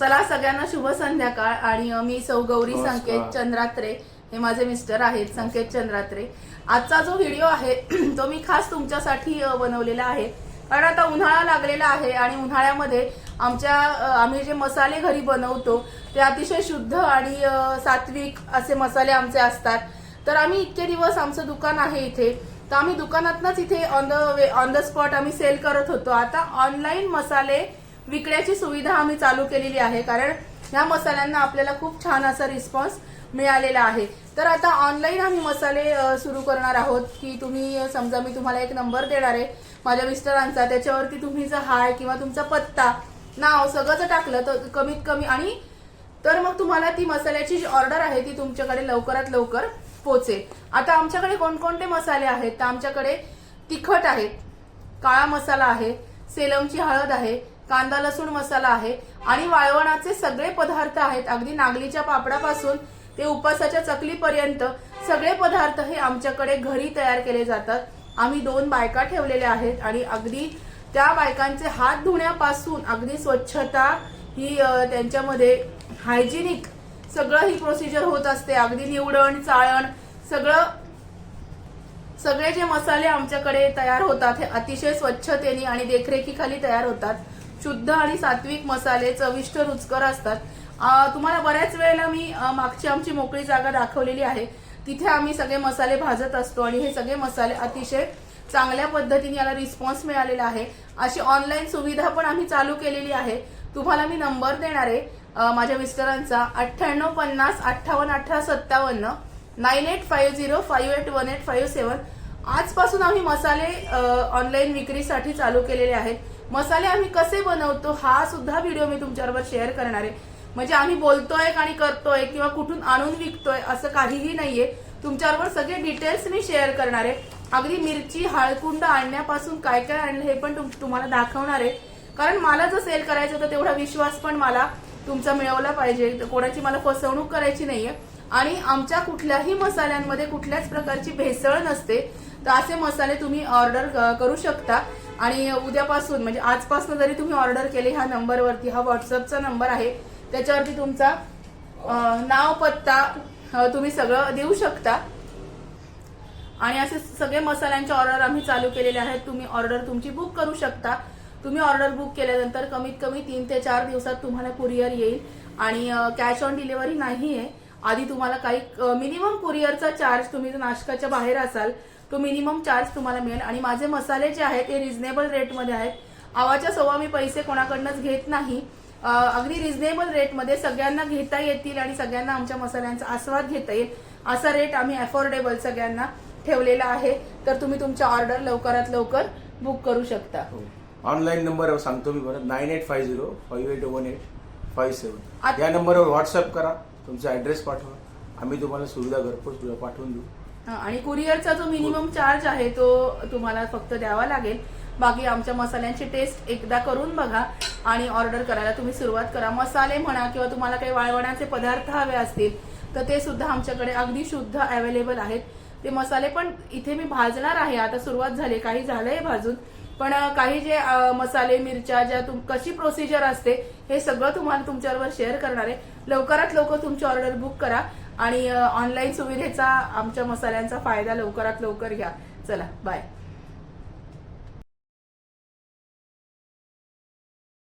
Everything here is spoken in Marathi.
चला सगळ्यांना शुभ संध्याकाळ आणि मी सौ गौरी. संकेत चंद्रात्रे हे माझे मिस्टर आहेत संकेत चंद्रात्रे. आजचा जो व्हिडिओ आहे तो मी खास तुमच्यासाठी बनवलेला आहे. कारण आता उन्हाळा लागलेला आहे आणि उन्हाळ्यामध्ये आमच्या आम्ही जे मसाले घरी बनवतो ते अतिशय शुद्ध आणि सात्विक असे मसाले आमचे असतात. तर आम्ही इतके दिवस आमचं दुकान आहे इथे. तर आम्ही दुकानातनच इथे on the way on the spot आम्ही सेल करत होतो. आता ऑनलाईन मसाले विकण्याची सुविधा आम्ही चालू केलेली आहे कारण ह्या मसाल्यांना आपल्याला खूप छान असा रिस्पॉन्स मिळालेला आहे. तर आता ऑनलाईन आम्ही मसाले सुरू करणार आहोत की तुम्ही समजा मी तुम्हाला एक नंबर देणार आहे माझ्या मिस्टरांचा त्याच्यावरती तुम्ही जर हाय किंवा तुमचा पत्ता नाव सगळं जर टाकलं तर कमीत कमी आणि तर मग तुम्हाला ती मसाल्याची जी ऑर्डर आहे ती तुमच्याकडे लवकरात लवकर पोचेल आता आमच्याकडे कोणकोणते मसाले आहेत? तर आमच्याकडे तिखट आहेत काळा मसाला आहे सेलमची हळद आहे कांदा लसूण मसाला आहे. आणि वाळवणाचे सगळे पदार्थ आहेत. अगदी नागलीच्या पापडापासून ते उपासाच्या चकलीपर्यंत सगळे पदार्थ हे आमच्याकडे घरी तयार केले जातात. आम्ही दोन बायका ठेवलेल्या आहेत आणि अगदी त्या बायकांचे हात धुण्यापासून अगदी स्वच्छता ही त्यांच्यामध्ये हायजिनिक सगळं ही प्रोसिजर होत असते. अगदी निवडण चाळण सगळं सगळे जे मसाले आमच्याकडे तयार होतात हे अतिशय स्वच्छतेने आणि देखरेखीखाली तयार होतात. शुद्ध आणि सात्विक मसाले चविष्ट रुचकर असतात. तुम्हाला बऱ्याच वेळेला मी मागची आमची मोकळी जागा दाखवलेली आहे. तिथे आम्ही सगळे मसाले भाजत असतो आणि हे सगळे मसाले अतिशय चांगल्या पद्धतीने याला रिस्पॉन्स मिळालेला आहे. अशी ऑनलाईन सुविधा पण आम्ही चालू केलेली आहे. तुम्हाला मी नंबर देणार आहे माझ्या मिस्टरांचा. अठ्ठ्याण्णव पन्नास अठ्ठावन्न अठरा सत्तावन्न nine eight five zero five eight one eight five seven आजपासून आम्ही मसाले ऑनलाईन विक्रीसाठी चालू केलेले आहेत. मसाले आम्ही कसे बनवतो हा सुद्धा व्हिडिओ मी तुमच्याबरोबर शेअर करणार आहे. म्हणजे आम्ही बोलतोय आणि करतोय किंवा कुठून आणून विकतोय असं काहीही नाहीये. तुमच्याबरोबर सगळे डिटेल्स मी शेअर करणार आहे. अगदी मिरची हळकुंड आणण्यापासून काय काय आणलं हे पण तुम- तुम्हाला दाखवणार आहे. कारण मला जर सेल करायचं होतं तेवढा विश्वास पण मला तुमचा मिळवला पाहिजे. तर कोणाची मला फसवणूक करायची नाहीये. आणि आमच्या कुठल्याही मसाल्यांमध्ये कुठल्याच प्रकारची भेसळ नसते. तर असे मसाले तुम्ही ऑर्डर करू शकता. आणि उद्यापासून म्हणजे आजपासून जरी तुम्ही ऑर्डर केली ह्या नंबरवरती हा व्हॉट्सअपचा नंबर आहे त्याच्यावरती तुमचा नाव पत्ता तुम्ही सगळं देऊ शकता. आणि असे सगळे मसाल्यांचे ऑर्डर आम्ही चालू केलेले आहेत. तुम्ही ऑर्डर तुमची बुक करू शकता. तुम्ही ऑर्डर बुक केल्यानंतर कमीत कमी तीन ते चार दिवसात तुम्हाला कुरिअर येईल. आणि कॅश ऑन डिलिव्हरी नाही आहे आधी तुम्हाला काही मिनिमम कुरिअरचा चार्ज तुम्ही जर नाशकाच्या बाहेर असाल तो मिनिमम चार्ज तुम्हाला मिळेल. आणि माझे मसाले जे आहेत ते रिझनेबल रेटमध्ये आहेत. आवाच्या सव्वा मी पैसे कोणाकडनंच घेत नाही. अगदी रिझनेबल रेटमध्ये सगळ्यांना घेता येतील आणि सगळ्यांना आमच्या मसाल्यांचा आस्वाद घेता येईल. असा रेट आम्ही अफोर्डेबल सगळ्यांना ठेवलेला आहे. तर तुम्ही तुमच्या ऑर्डर लवकरात लवकर बुक करू शकता. ऑनलाईन नंबर सांगतो मी परत nine eight five zero five eight one eight five seven या नंबरवर व्हॉट्सअप करा. तुमचा ॲड्रेस पाठवा. आम्ही तुम्हाला सुविधा घरपोच पाठवून देऊ. हा, आणि कुरिअरचा जो मिनिमम चार्ज आहे तो तुम्हाला फक्त द्यावा लागेल. बाकी आमच्या मसाल्यांची टेस्ट एकदा करून बघा आणि ऑर्डर करायला तुम्ही सुरुवात करा. मसाले म्हणा किंवा तुम्हाला काही वाळवण्याचे पदार्थ हवे असतील तर ते सुद्धा आमच्याकडे अगदी शुद्ध अवेलेबल आहेत. ते मसाले पण इथे मी भाजणार आहे. आता सुरुवात झाली काही झालंय भाजून. पण काही जे मसाले मिरच्या ज्या तुम कशी प्रोसिजर असते हे सगळं तुम्हाला तुमच्याबरोबर शेअर करणार आहे. लवकरात लवकर तुमची ऑर्डर बुक करा आणि ऑनलाईन सुविधेचा आमच्या मसाल्यांचा फायदा लवकरात लवकर घ्या. चला बाय